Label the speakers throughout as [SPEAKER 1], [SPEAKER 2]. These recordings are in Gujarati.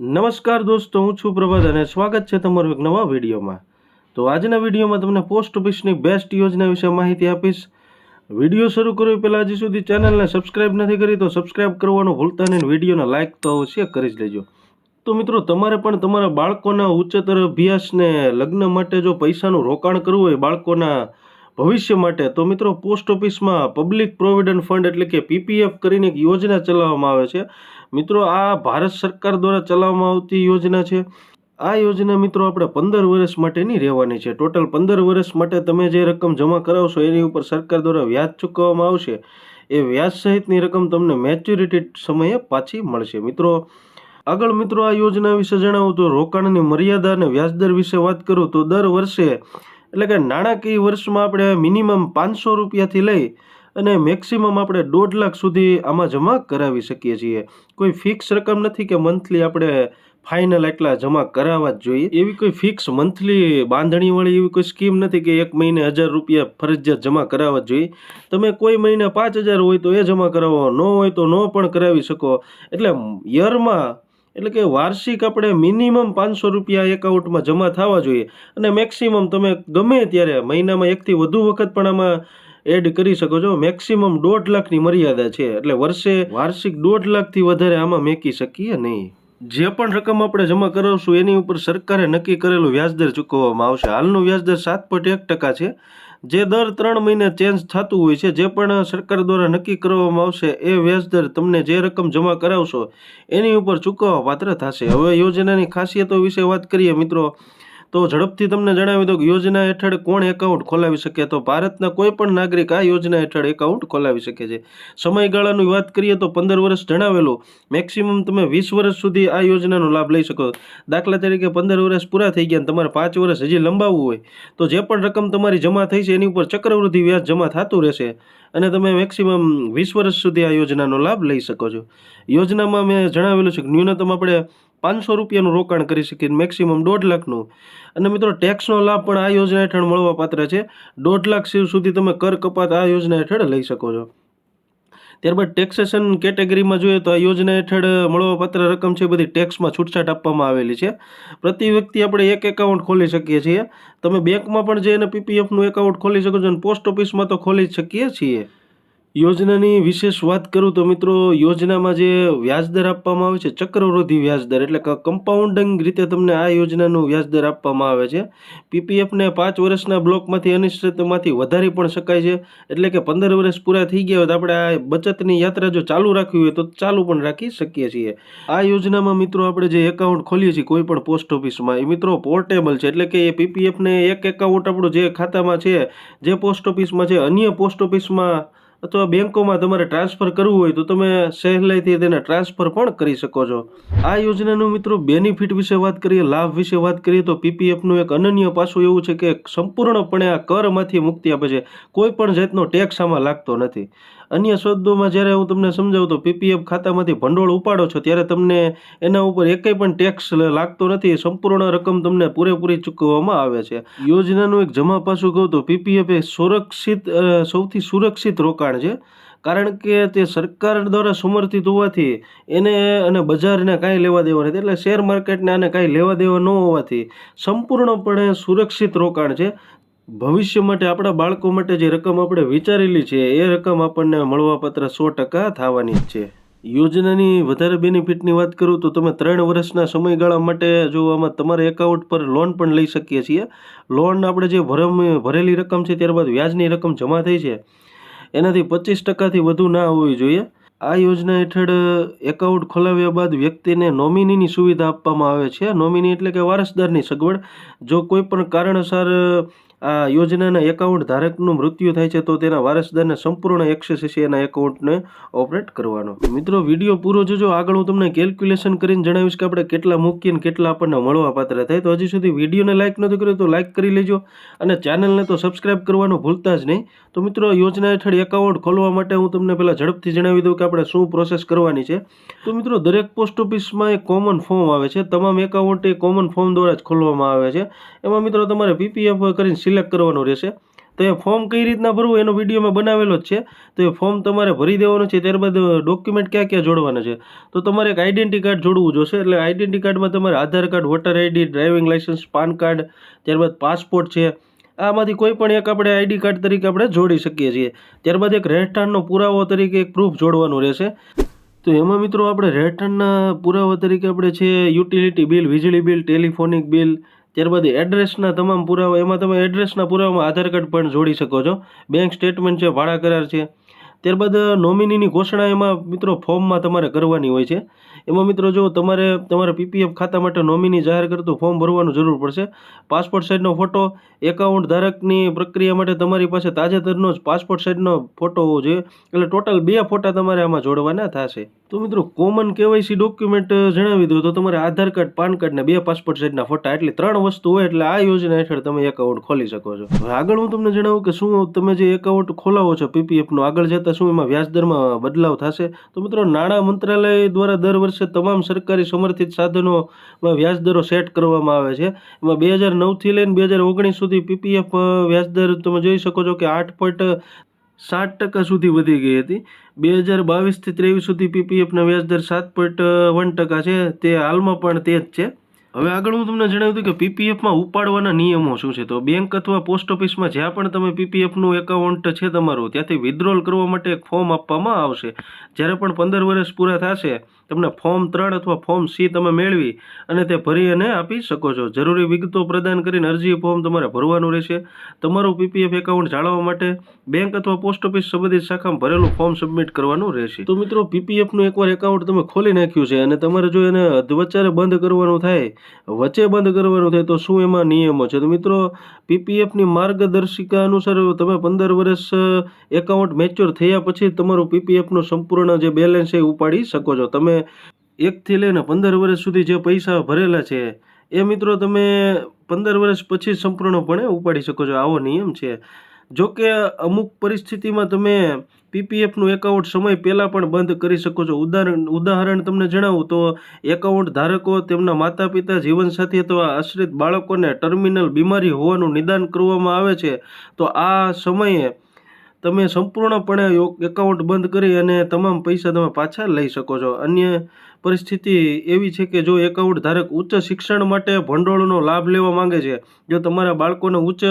[SPEAKER 1] નમસ્કાર દોસ્તો, હું છું પ્રભાત અને સ્વાગત છે તમારું એક નવા વિડીયોમાં. તો આજના વિડીયોમાં તમને પોસ્ટ ઓફિસની બેસ્ટ યોજના વિશે માહિતી આપીશ. વીડિયો શરૂ કરવી પહેલાં હજી સુધી ચેનલને સબસ્ક્રાઇબ નથી કરી તો સબસ્ક્રાઇબ કરવાનું ભૂલતા નહીં વિડીયોને લાઇક તો અવશ્ય કરી જ લેજો. તો મિત્રો, તમારે પણ તમારા બાળકોના ઉચ્ચતર અભ્યાસને લગ્ન માટે જો પૈસાનું રોકાણ કરવું હોય, બાળકોના ભવિષ્ય માટે, તો મિત્રો, પોસ્ટ ઓફિસમાં પબ્લિક પ્રોવિડન્ટ ફંડ એટલે કે પીપીએફ કરીને એક યોજના ચલાવવામાં આવે છે. મિત્રો, આ ભારત સરકાર દ્વારા ચલાવવામાં આવતી યોજના છે. આ યોજના, મિત્રો, આપણે પંદર વર્ષ માટેની રહેવાની છે. ટોટલ પંદર વર્ષ માટે તમે જે રકમ જમા કરાવશો, એની ઉપર સરકાર દ્વારા વ્યાજ ચૂકવવામાં આવશે. એ વ્યાજ સહિતની રકમ તમને મેચ્યુરિટી સમયે પાછી મળશે. મિત્રો, આગળ મિત્રો, આ યોજના વિશે જણાવું તો રોકાણની મર્યાદા અને વ્યાજદર વિશે વાત કરું તો દર વર્ષે એટલે કે નાણાકીય વર્ષમાં આપણે મિનિમમ પાંચસો રૂપિયાથી લઈ અને મેક્સિમમ આપણે દોઢ લાખ સુધી આમાં જમા કરાવી શકીએ છીએ. કોઈ ફિક્સ રકમ નથી કે મંથલી આપણે ફાઇનલ એટલા જમા કરાવવા જ જોઈએ. એવી કોઈ ફિક્સ મંથલી બાંધણીવાળી એવી કોઈ સ્કીમ નથી કે એક મહિને હજાર રૂપિયા ફરજિયાત જમા કરાવવા જ જોઈએ. તમે કોઈ મહિને પાંચ હજાર હોય તો એ જમા કરાવો ન હોય તો ન પણ કરાવી શકો. એટલે યરમાં એટલે કે વાર્ષિક આપણે મિનિમમ પાંચસો રૂપિયા એકાઉન્ટમાં જમા થવા જોઈએ. અને મેક્સિમમ તમે ગમે ત્યારે મહિનામાં એકથી વધુ વખત પણ આમાં એડ કરી શકો છો. મેક્સિમમ દોઢ લાખની મર્યાદા છે. એટલે વર્ષે વાર્ષિક દોઢ લાખથી વધારે આમાં મેકી શકીએ નહીં. જે પણ રકમ આપણે જમા કરાવશું, એની ઉપર સરકારે નક્કી કરેલું વ્યાજદર ચૂકવવામાં આવશે. હાલનું વ્યાજદર સાત પોઈન્ટ એક ટકા છે. જે દર ત્રણ મહિને ચેન્જ થતું હોય છે, જે પણ સરકાર દ્વારા નક્કી કરવામાં આવશે, એ વ્યાજદર તમને જે રકમ જમા કરાવશો, એની ઉપર ચૂકવવા પાત્ર થશે. હવે યોજનાની ખાસિયતો વિશે વાત કરીએ મિત્રો. તો ઝડપથી તમને જણાવી દઉં કે યોજના હેઠળ કોણ એકાઉન્ટ ખોલાવી શકે તો ભારતના કોઈ પણ નાગરિક આ યોજના હેઠળ એકાઉન્ટ ખોલાવી શકે છે. સમયગાળાની વાત કરીએ તો પંદર વર્ષ જણાવેલું. મેક્સિમમ તમે વીસ વર્ષ સુધી આ યોજનાનો લાભ લઈ શકો. દાખલા તરીકે પંદર વર્ષ પૂરા થઈ ગયા તમારે પાંચ વર્ષ હજી લંબાવવું હોય. તો જે પણ રકમ તમારી જમા થઈ છે એની ઉપર ચક્રવૃદ્ધિ વ્યાજ જમા થતું રહેશે. અને તમે મેક્સિમમ વીસ વર્ષ સુધી આ યોજનાનો લાભ લઈ શકો છો. યોજનામાં મેં જણાવેલું છે કે ન્યૂનતમ આપણે પાંચસો રૂપિયાનું રોકાણ કરી શકીએ મેક્સિમમ દોઢ લાખનું. અને મિત્રો ટેક્સનો લાભ પણ આ યોજના હેઠળ મળવાપાત્ર છે. દોઢ લાખ સુધી તમે કર કપાત આ યોજના હેઠળ લઈ શકો છો. ત્યારબાદ ટેક્સેશન કેટેગરીમાં જોઈએ તો આ યોજના હેઠળ મળવાપાત્ર રકમ છે બધી ટેક્સમાં છૂટછાટ આપવામાં આવેલી છે. પ્રતિ વ્યક્તિ આપણે એક એકાઉન્ટ ખોલી શકીએ છીએ. તમે બેંકમાં પણ જઈને પીપીએફનું એકાઉન્ટ ખોલી શકો છો અને પોસ્ટ ઓફિસમાં તો ખોલી શકીએ છીએ. યોજનાની વિશેષ વાત કરું તો મિત્રો, યોજનામાં જે વ્યાજદર આપવામાં આવે છે, ચક્રવૃદ્ધિ વ્યાજદર, એટલે કે કમ્પાઉન્ડિંગ રીતે તમને આ યોજનાનું વ્યાજદર આપવામાં આવે છે. પીપીએફને પાંચ વર્ષના બ્લોકમાંથી અનિશ્ચિતમાંથી વધારી પણ શકાય છે. એટલે કે પંદર વર્ષ પૂરા થઈ ગયા હોય તો આપણે આ બચતની યાત્રા જો ચાલુ રાખવી હોય તો ચાલુ પણ રાખી શકીએ છીએ. આ યોજનામાં મિત્રો આપણે જે એકાઉન્ટ ખોલીએ છીએ, કોઈ પણ પોસ્ટ ઓફિસમાં, એ મિત્રો પોર્ટેબલ છે. એટલે કે એ પીપીએફને એક એકાઉન્ટ આપણું જે ખાતામાં છે, જે પોસ્ટ ઓફિસમાં છે, અન્ય પોસ્ટ ઓફિસમાં અથવા બેંકોમાં તમારે ટ્રાન્સફર કરવું હોય તો તમે સહેલાઈથી તેને ટ્રાન્સફર પણ કરી શકો છો. આ યોજનાનું મિત્રો બેનિફિટ વિશે વાત કરીએ, લાભ વિશે વાત કરીએ, તો પીપીએફનું એક અનન્ય પાસું એવું છે કે સંપૂર્ણપણે આ કરમાંથી મુક્તિ આપે છે. કોઈ પણ જાતનો ટેક્સ આમાં લાગતો નથી. અન્ય શબ્દોમાં જ્યારે હું તમને સમજાવું તો પીપીએફ ખાતામાંથી ભંડોળ ઉપાડો છો, ત્યારે તમને એના ઉપર એકેય પણ ટેક્સ લાગતો નથી. સંપૂર્ણ રકમ તમને પૂરેપૂરી ચૂકવવામાં આવે છે. યોજનાનું એક જમા પાસું કહું તો પીપીએફ એ સુરક્ષિત સૌથી સુરક્ષિત રોકાણ છે. કારણ કે તે સરકાર દ્વારા સમર્થિત હોવાથી એને અને બજારને કાંઈ લેવા દેવા નથી. એટલે શેર માર્કેટને આને કાંઈ લેવા દેવા ન હોવાથી સંપૂર્ણપણે સુરક્ષિત રોકાણ છે. ભવિષ્ય માટે આપણા બાળકો માટે જે રકમ આપણે વિચારેલી છે, એ રકમ આપણને મળવાપાત્ર સો ટકા થવાની જ છે. યોજનાની વધારે બેનિફિટની વાત કરું તો તમે ત્રણ વર્ષના સમયગાળા માટે જો આમાં તમારા એકાઉન્ટ પર લોન પણ લઈ શકીએ છીએ. લોન આપણે જે ભરમ, ભરેલી રકમ છે, ત્યારબાદ વ્યાજની રકમ જમા થઈ છે, એનાથી પચીસ ટકાથી વધુ ના હોવી જોઈએ. આ યોજના હેઠળ એકાઉન્ટ ખોલાવ્યા બાદ વ્યક્તિને નોમિનીની સુવિધા આપવામાં આવે છે. નોમિની એટલે કે વારસદારની સગવડ. જો કોઈ પણ કારણસર આ યોજનાના એકાઉન્ટ ધારકનું મૃત્યુ થાય છે તો તેના વારસદારને સંપૂર્ણ એક્સેસ છે એના એકાઉન્ટને ઓપરેટ કરવાનો. મિત્રો, વીડિયો પૂરો જોજો. આગળ હું તમને કેલ્ક્યુલેશન કરીને જણાવીશ કે આપણે કેટલા મૂકીએ કેટલા આપણને મળવા પાત્ર થાય. તો હજી સુધી વિડીયોને લાઇક નથી કર્યો તો લાઇક કરી લેજો અને ચેનલને તો સબસ્ક્રાઇબ કરવાનું ભૂલતા જ નહીં. તો મિત્રો યોજના હેઠળ એકાઉન્ટ ખોલવા માટે હું તમને પહેલાં ઝડપથી જણાવી દઉં કે આપણે શું પ્રોસેસ કરવાની છે. તો મિત્રો, દરેક પોસ્ટ ઓફિસમાં એક કોમન ફોર્મ આવે છે. તમામ એકાઉન્ટ એ કોમન ફોર્મ દ્વારા જ ખોલવામાં આવે છે. એમાં મિત્રો, તમારે પીપીએફ કરીને સિલેક્ટ કરવાનું રહેશે. તો એ ફોર્મ કઈ રીતના ભરવું એનો વીડિયો મેં બનાવેલો જ છે. તો એ ફોર્મ તમારે ભરી દેવાનું છે, ત્યારબાદ ડોક્યુમેન્ટ ક્યાં ક્યાં જોડવાના છે. તો તમારે એક આઈડેન્ટિટી કાર્ડ જોડવું જોશે, એટલે આઈડેન્ટિટી કાર્ડમાં તમારે Aadhaar card voter ID driving licence PAN card ત્યારબાદ પાસપોર્ટ છે. આમાંથી કોઈ પણ એક આપણે આઈડી કાર્ડ તરીકે આપણે જોડી શકીએ છીએ. ત્યારબાદ એક રહેઠાણનો પુરાવો તરીકે એક પ્રૂફ જોડવાનું રહેશે. તો એમાં મિત્રો આપણે રહેઠાણના પુરાવા તરીકે આપણે છે યુટિલિટી બિલ વીજળી બિલ ટેલિફોનિક બિલ ત્યારબાદ એડ્રેસના તમામ પુરાવા, એમાં તમે એડ્રેસના પુરાવામાં આધાર કાર્ડ પણ જોડી શકો છો. બેંક સ્ટેટમેન્ટ છે, ભાડા કરાર છે. ત્યારબાદ નોમિનીની ઘોષણા એમાં મિત્રો ફોર્મમાં તમારે કરવાની હોય છે. એમાં મિત્રો જો તમારે, તમારા પીપીએફ ખાતા માટે નોમિની જાહેર કરતું ફોર્મ ભરવાનું જરૂર પડશે. પાસપોર્ટ સાઇઝનો ફોટો એકાઉન્ટ ધારકની પ્રક્રિયા માટે તમારી પાસે તાજેતરનો જ પાસપોર્ટ સાઇઝનો ફોટો હોવો જોઈએ. એટલે ટોટલ બે ફોટા તમારે આમાં જોડવાના થશે. તો મિત્રો કોમન કેવાયસી ડોક્યુમેન્ટ જણાવી દઉં તો તમારે આધાર કાર્ડ, પાન કાર્ડ ને બે પાસપોર્ટ સાઇઝના ફોટા, એટલી ત્રણ વસ્તુ હોય, એટલે આ યોજના હેઠળ તમે એકાઉન્ટ ખોલી શકો છો. હવે આગળ હું તમને જણાવું કે શું તમે જે એકાઉન્ટ ખોલાવો છો પીપીએફનું આગળ જતાં શું એમાં વ્યાજદરમાં બદલાવ થશે? તો મિત્રો, નાણાં મંત્રાલય દ્વારા દર વર્ષે તમામ સરકારી સમર્થિત સાધનોમાં વ્યાજદરો સેટ કરવામાં આવે છે. એમાં બે હજાર નવથી લઈને બે હજાર ઓગણીસ સુધી પીપીએફ વ્યાજદર તમે જોઈ શકો છો કે આઠ પોઈન્ટ સાત ટકા સુધી વધી ગઈ હતી. બે હજાર બાવીસથી ત્રેવીસ સુધી પીપીએફના વ્યાજદર સાત પોઈન્ટ વન ટકા છે. તે હાલમાં પણ તે જ છે. હવે આગળ હું તમને જણાવ્યું હતું કે પીપીએફમાં ઉપાડવાના નિયમો શું છે? તો બેંક અથવા પોસ્ટ ઓફિસમાં જ્યાં પણ તમે પીપીએફનું એકાઉન્ટ છે તમારું, ત્યાંથી વિથડ્રોલ કરવા માટે એક ફોર્મ આપવામાં આવશે. જ્યારે પણ પંદર વર્ષ પૂરા થશે તમને ફોર્મ ત્રણ અથવા ફોર્મ સી તમે મેળવી અને તે ભરી અને આપી શકો છો. જરૂરી વિગતો પ્રદાન કરીને અરજી ફોર્મ તમારે ભરવાનું રહેશે. તમારું પીપીએફ એકાઉન્ટ જાળવવા માટે બેંક અથવા પોસ્ટ ઓફિસ સંબંધિત શાખામાં ભરેલું ફોર્મ સબમિટ કરવાનું રહેશે. તો મિત્રો, પીપીએફનું એકવાર એકાઉન્ટ તમે ખોલી નાખ્યું છે અને તમારે જો એને વચ્ચે બંધ કરવાનું થાય, વચ્ચે બંધ કરવાનું થાય, તો શું એમાં નિયમો છે? તો મિત્રો, પીપીએફની માર્ગદર્શિકા અનુસાર તમે પંદર વર્ષ એકાઉન્ટ મેચ્યોર થયા પછી તમારું પીપીએફનું સંપૂર્ણ જે બેલેન્સ છે એ ઉપાડી શકો છો. તમે એકથી લઈને પંદર વર્ષ સુધી જે પૈસા ભરેલા છે, એ મિત્રો તમે પંદર વર્ષ પછી સંપૂર્ણપણે ઉપાડી શકો છો. આવો નિયમ છે. જોકે અમુક પરિસ્થિતિમાં તમે પીપીએફનું એકાઉન્ટ સમય પહેલાં પણ બંધ કરી શકો છો. ઉદાહરણ ઉદાહરણ તમને જણાવું તો, એકાઉન્ટ ધારકો તેમના માતા પિતા જીવનસાથી અથવા આશ્રિત બાળકોને ટર્મિનલ બીમારી હોવાનું નિદાન કરવામાં આવે છે, તો આ સમયે તમે સંપૂર્ણપણે એકાઉન્ટ બંધ કરી અને તમામ પૈસા તમે પાછા લઈ શકો છો. અન્ય પરિસ્થિતિ એવી છે કે જો એકાઉન્ટ ધારક ઉચ્ચ શિક્ષણ માટે ભંડોળનો લાભ લેવા માંગે છે, જો તમારા બાળકોને ઉચ્ચ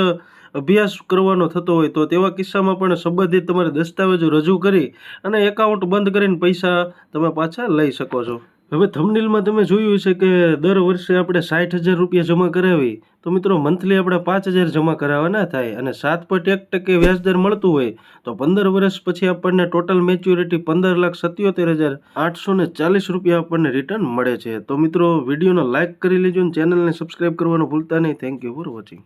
[SPEAKER 1] અભ્યાસ કરવાનો થતો હોય, તો તેવા કિસ્સામાં પણ સંબંધિત તમારે દસ્તાવેજો રજૂ કરી અને એકાઉન્ટ બંધ કરીને પૈસા તમે પાછા લઈ શકો છો. હવે થમનીલમાં તમે જોયું છે કે દર વર્ષે આપણે સાઠ હજાર રૂપિયા જમા કરાવી, તો મિત્રો મંથલી આપણે પાંચ હજાર જમા કરાવવાના થાય અને સાત પોઈન્ટ એક ટકે વ્યાજદર મળતું હોય, તો પંદર વર્ષ પછી આપણને ટોટલ મેચ્યોરિટી પંદર લાખ સત્યોતેર હજાર આઠસો ને ચાલીસ રૂપિયા આપણને રિટર્ન મળે છે. તો મિત્રો વિડીયોને લાઇક કરી લેજો અને ચેનલને સબસ્ક્રાઈબ કરવાનું ભૂલતા નહીં. Thank you for watching